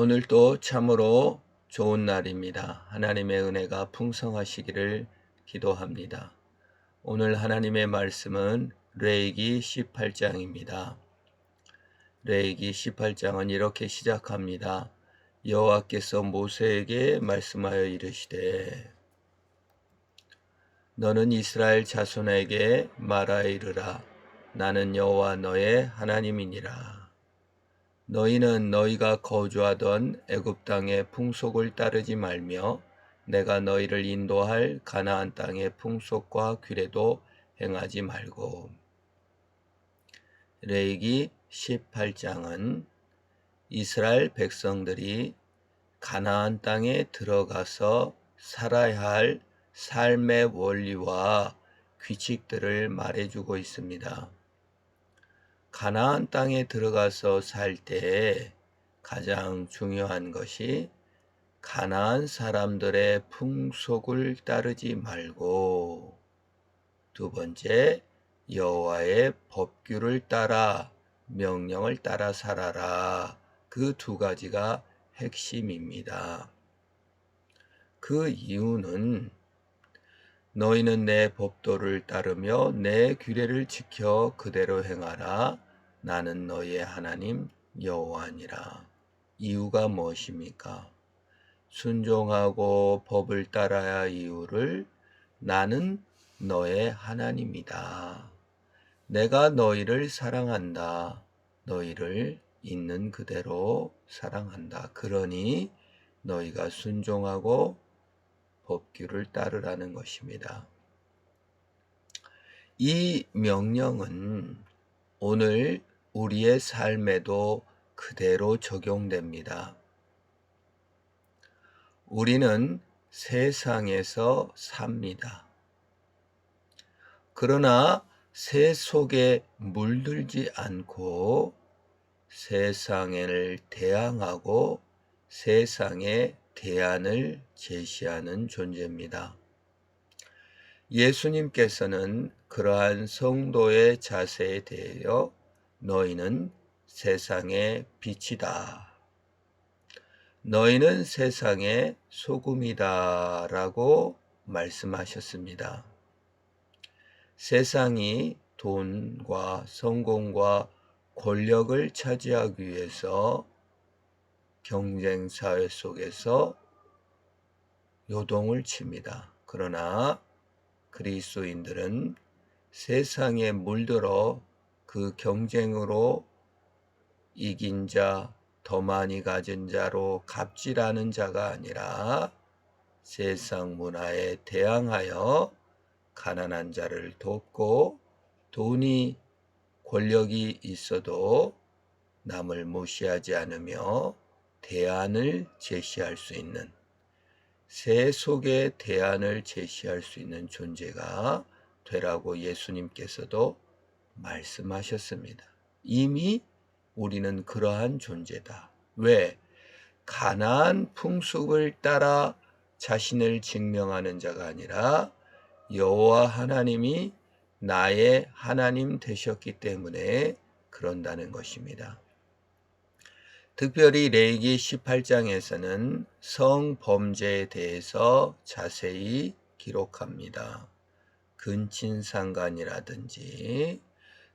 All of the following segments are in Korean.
오늘도 참으로 좋은 날입니다. 하나님의 은혜가 풍성하시기를 기도합니다. 오늘 하나님의 말씀은 레이기 18장입니다. 레이기 18장은 이렇게 시작합니다. 여호와께서 모세에게 말씀하여 이르시되 너는 이스라엘 자손에게 말하 이르라 나는 여호와 너의 하나님이니라. 너희는 너희가 거주하던 애굽 땅의 풍속을 따르지 말며 내가 너희를 인도할 가나안 땅의 풍속과 규례도 행하지 말고 레이기 18장은 이스라엘 백성들이 가나안 땅에 들어가서 살아야 할 삶의 원리와 규칙들을 말해주고 있습니다. 가나안 땅에 들어가서 살때 가장 중요한 것이 가나안 사람들의 풍속을 따르지 말고 두 번째 여호와의 법규를 따라 명령을 따라 살아라. 그 두 가지가 핵심입니다. 그 이유는 너희는 내 법도를 따르며 내 규례를 지켜 그대로 행하라. 나는 너희의 하나님 여호와니라. 이유가 무엇입니까? 순종하고 법을 따라야 이유를 나는 너의 하나님이다. 내가 너희를 사랑한다. 너희를 있는 그대로 사랑한다. 그러니 너희가 순종하고 법규를 따르라는 것입니다. 이 명령은 오늘 우리의 삶에도 그대로 적용됩니다. 우리는 세상에서 삽니다. 그러나 새 속에 물들지 않고 세상을 대항하고 세상에 대안을 제시하는 존재입니다. 예수님께서는 그러한 성도의 자세에 대하여 너희는 세상의 빛이다. 너희는 세상의 소금이다. 라고 말씀하셨습니다. 세상이 돈과 성공과 권력을 차지하기 위해서 경쟁 사회 속에서 요동을 칩니다. 그러나 그리스도인들은 세상에 물들어 그 경쟁으로 이긴 자, 더 많이 가진 자로 갑질하는 자가 아니라 세상 문화에 대항하여 가난한 자를 돕고 돈이 권력이 있어도 남을 무시하지 않으며 대안을 제시할 수 있는 새 속의 대안을 제시할 수 있는 존재가 되라고 예수님께서도 말씀하셨습니다. 이미 우리는 그러한 존재다. 왜? 가난 풍습을 따라 자신을 증명하는 자가 아니라 여호와 하나님이 나의 하나님 되셨기 때문에 그런다는 것입니다. 특별히 레이기 18장에서는 성범죄에 대해서 자세히 기록합니다. 근친상간이라든지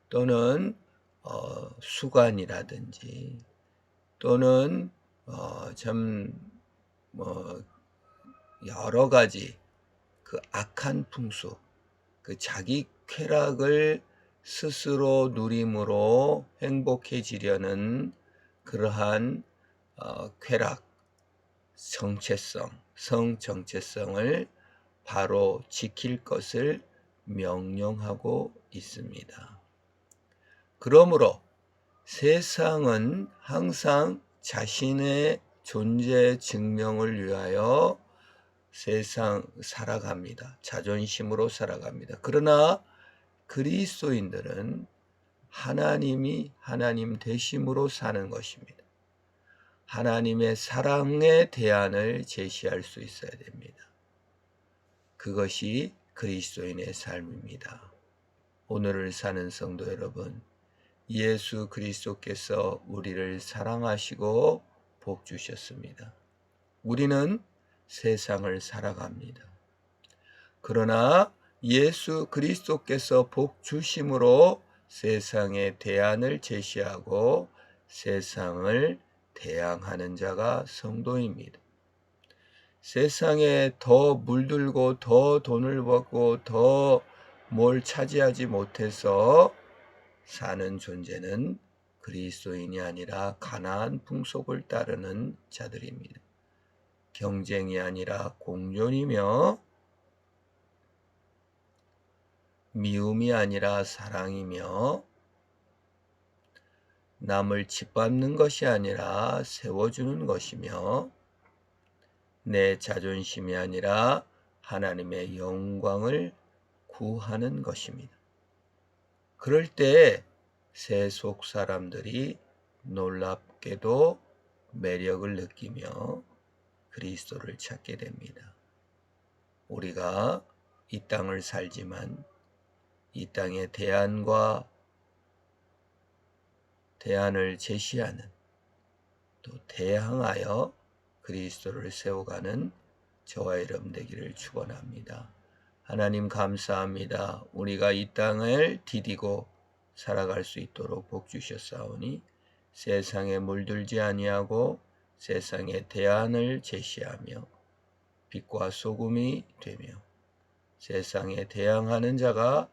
또는 어, 수간이라든지 또는 어, 참뭐 여러 가지 그 악한 풍수, 그 자기 쾌락을 스스로 누림으로 행복해지려는 그러한 어, 쾌락, 정체성, 성 정체성을 바로 지킬 것을 명령하고 있습니다. 그러므로 세상은 항상 자신의 존재 증명을 위하여 세상 살아갑니다. 자존심으로 살아갑니다. 그러나 그리스도인들은 하나님이 하나님 되심으로 사는 것입니다. 하나님의 사랑의 대안을 제시할 수 있어야 됩니다. 그것이 그리스도인의 삶입니다. 오늘을 사는 성도 여러분, 예수 그리스도께서 우리를 사랑하시고 복 주셨습니다. 우리는 세상을 살아갑니다. 그러나 예수 그리스도께서 복 주심으로 세상의 대안을 제시하고 세상을 대항하는 자가 성도입니다. 세상에 더 물들고 더 돈을 벌고 더 뭘 차지하지 못해서 사는 존재는 그리스도인이 아니라 가나안 풍속을 따르는 자들입니다. 경쟁이 아니라 공존이며 미움이 아니라 사랑이며 남을 짓밟는 것이 아니라 세워주는 것이며 내 자존심이 아니라 하나님의 영광을 구하는 것입니다. 그럴 때 세속 사람들이 놀랍게도 매력을 느끼며 그리스도를 찾게 됩니다. 우리가 이 땅을 살지만 이 땅의 대안과 대안을 제시하는 또 대항하여 그리스도를 세워가는 저와 여러분 되기를 축원합니다. 하나님 감사합니다. 우리가 이 땅을 디디고 살아갈 수 있도록 복 주셨사오니 세상에 물들지 아니하고 세상의 대안을 제시하며 빛과 소금이 되며 세상에 대항하는 자가